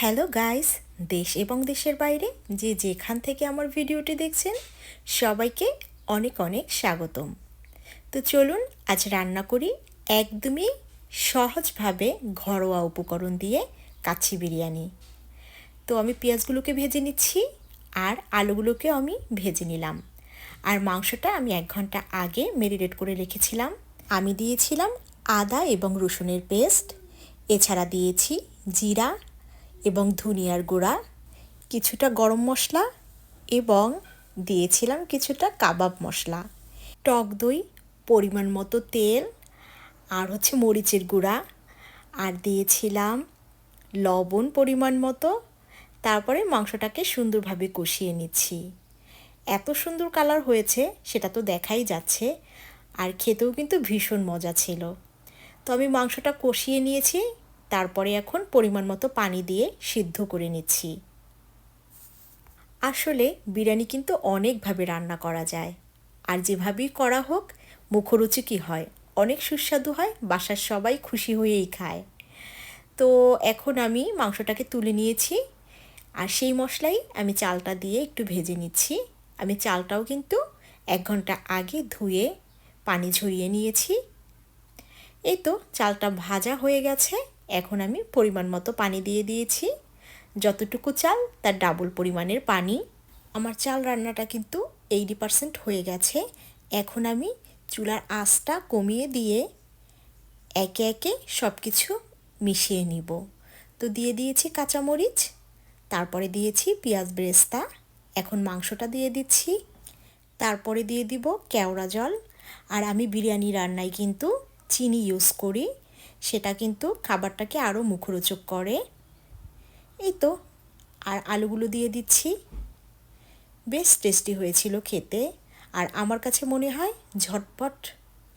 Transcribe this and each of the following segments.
Hello guys, দেশ এবং দেশের বাইরে যে যেখান থেকে আমার ভিডিওটি দেখছেন, সবাইকে অনেক অনেক স্বাগতম। তো চলুন, আজ রান্না করি একদমই সহজভাবে ঘরোয়া উপকরণ দিয়ে কাচ্চি বিরিয়ানি। তো আমি পেঁয়াজগুলোকে ভেজে নিচ্ছি আর আলুগুলোকেও আমি ভেজে নিলাম। আর মাংসটা আমি এক ঘণ্টা আগে মেরিনেট করে রেখেছিলাম। আমি দিয়েছিলাম আদা এবং রসুনের পেস্ট। এছাড়া দিয়েছি জিরা এবং ধনিয়ার গুঁড়া, কিছুটা গরম মশলা এবং দিয়েছিলাম কিছুটা কাবাব মশলা। টক দই, পরিমাণ মতো তেল আর হচ্ছে মরিচের গুঁড়া। আর দিয়েছিলাম লবণ পরিমাণ মতো। তারপরে মাংসটাকে সুন্দরভাবে কষিয়ে নিচ্ছি। এত সুন্দর কালার হয়েছে, সেটা তো দেখাই যাচ্ছে। আর খেতেও কিন্তু ভীষণ মজা ছিল। তো আমি মাংসটা কষিয়ে নিয়েছি। তারপরে এখন পরিমাণ মতো পানি দিয়ে সিদ্ধ করে নিচ্ছি। আসলে বিরিয়ানি কিন্তু অনেকভাবে রান্না করা যায়। আর যেভাবেই করা হোক মুখরুচি হয়। অনেক সুস্বাদু হয়, বাসার সবাই খুশি হয়েই খায়। তো এখন আমি মাংসটাকে তুলে নিয়েছি। আর সেই মশলাই আমি চালটা দিয়ে একটু ভেজে নিচ্ছি। আমি চালটাও কিন্তু এক ঘণ্টা আগে ধুয়ে পানি ঝরিয়ে নিয়েছি। এই তো চালটা ভাজা হয়ে গেছে। এখন আমি পরিমাণ মতো পানি দিয়ে দিয়েছি। যতটুকু চাল, তার ডাবল পরিমাণের পানি। আমার চাল রান্নাটা কিন্তু এইটি পারসেন্ট হয়ে গেছে। এখন আমি চুলার আঁচটা কমিয়ে দিয়ে একে একে সব কিছু মিশিয়ে নিব। তো দিয়ে দিয়েছি কাঁচামরিচ, তারপরে দিয়েছি পেঁয়াজ ব্রেস্তা। এখন মাংসটা দিয়ে দিচ্ছি। তারপরে দিয়ে দিব কেওড়া জল। আর আমি বিরিয়ানি রান্নায় কিন্তু চিনি ইউজ করি। সেটা কিন্তু খাবারটাকে আরও মুখরোচক করে। এই তো, আর আলুগুলো দিয়ে দিচ্ছি। বেশ টেস্টি হয়েছিল খেতে। আর আমার কাছে মনে হয় ঝটপট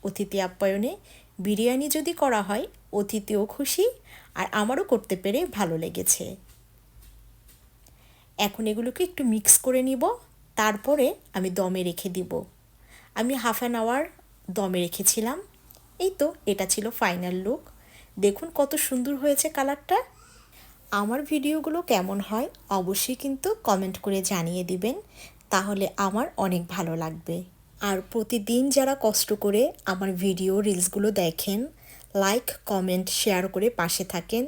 অতিথি আপ্যায়নে বিরিয়ানি যদি করা হয়, অতিথিও খুশি আর আমারও করতে পেরে ভালো লেগেছে। এখন এগুলোকে একটু মিক্স করে নিব, তারপরে আমি দমে রেখে দিব। আমি হাফ অ্যান আওয়ার দমে রেখেছিলাম। এই তো, এটা ছিল ফাইনাল লুক দেখুন কত সুন্দর হয়েছে কালারটা আমার ভিডিওগুলো কেমন হয় অবশ্যই কিন্তু কমেন্ট করে জানিয়ে দিবেন। তাহলে আমার অনেক ভালো লাগবে। আর প্রতিদিন যারা কষ্ট করে আমার ভিডিও রিলসগুলো দেখেন লাইক কমেন্ট শেয়ার করে পাশে থাকেন।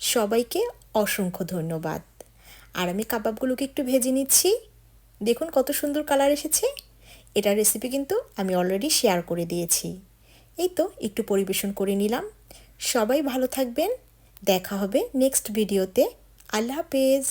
সবাইকে অসংখ্য ধন্যবাদ। আর আমি কাবাবগুলোকে একটু ভেজে নিচ্ছি। দেখুন কত সুন্দর কালার এসেছে। এটার রেসিপি কিন্তু আমি অলরেডি শেয়ার করে দিয়েছি। এই তো একটু পরিবেশন করে নিলাম। সবাই ভালো থাকবেন। দেখা হবে নেক্সট ভিডিওতে আল্লাহ হাফেজ।